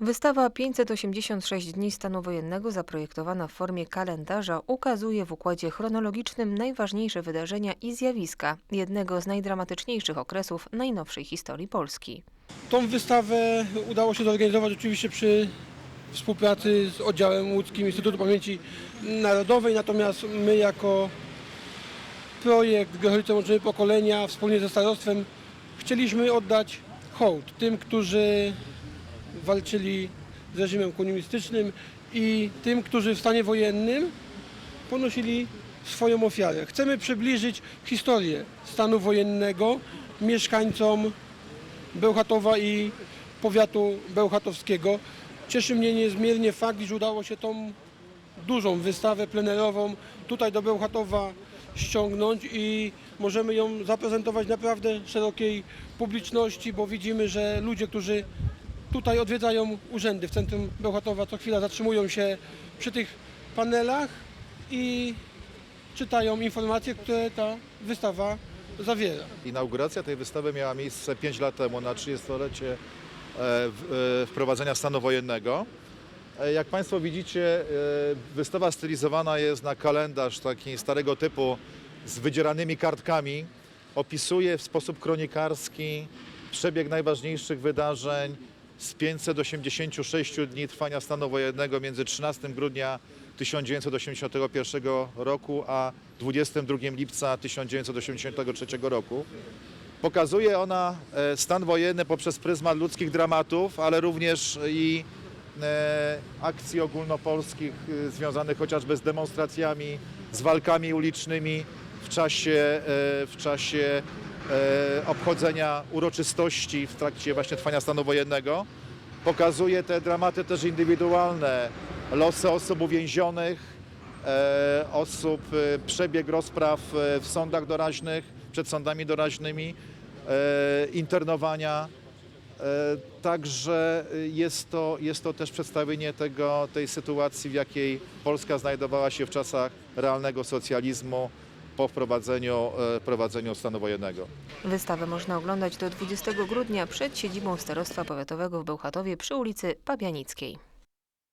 Wystawa 586 dni stanu wojennego, zaprojektowana w formie kalendarza, ukazuje w układzie chronologicznym najważniejsze wydarzenia i zjawiska jednego z najdramatyczniejszych okresów najnowszej historii Polski. Tą wystawę udało się zorganizować oczywiście przy współpracy z oddziałem łódzkim Instytutu Pamięci Narodowej, natomiast my jako projekt Grocholice Łączymy Pokolenia wspólnie ze starostwem chcieliśmy oddać hołd tym, którzy walczyli z reżimem komunistycznym i tym, którzy w stanie wojennym ponosili swoją ofiarę. Chcemy przybliżyć historię stanu wojennego mieszkańcom Bełchatowa i powiatu bełchatowskiego. Cieszy mnie niezmiernie fakt, iż udało się tą dużą wystawę plenerową tutaj do Bełchatowa ściągnąć i możemy ją zaprezentować naprawdę szerokiej publiczności, bo widzimy, że ludzie, którzy tutaj odwiedzają urzędy w centrum Bełchatowa, co chwila zatrzymują się przy tych panelach i czytają informacje, które ta wystawa zawiera. Inauguracja tej wystawy miała miejsce 5 lat temu na 30-lecie e, e, wprowadzenia stanu wojennego. E, Jak Państwo widzicie, wystawa stylizowana jest na kalendarz taki starego typu z wydzieranymi kartkami. Opisuje w sposób kronikarski przebieg najważniejszych wydarzeń z 586 dni trwania stanu wojennego między 13 grudnia 1981 roku a 22 lipca 1983 roku. Pokazuje ona e, stan wojenny poprzez pryzmat ludzkich dramatów, ale również i e, akcji ogólnopolskich e, związanych chociażby z demonstracjami, z walkami ulicznymi w czasie, e, w czasie e, obchodzenia uroczystości w trakcie właśnie trwania stanu wojennego. Pokazuje te dramaty też indywidualne, losy osób uwięzionych, e, osób, przebieg rozpraw w sądach doraźnych, przed sądami doraźnymi, internowania. Także jest to, jest to też przedstawienie tego, tej sytuacji, w jakiej Polska znajdowała się w czasach realnego socjalizmu po wprowadzeniu, e, wprowadzeniu stanu wojennego. Wystawę można oglądać do 20 grudnia przed siedzibą Starostwa Powiatowego w Bełchatowie przy ulicy Pabianickiej.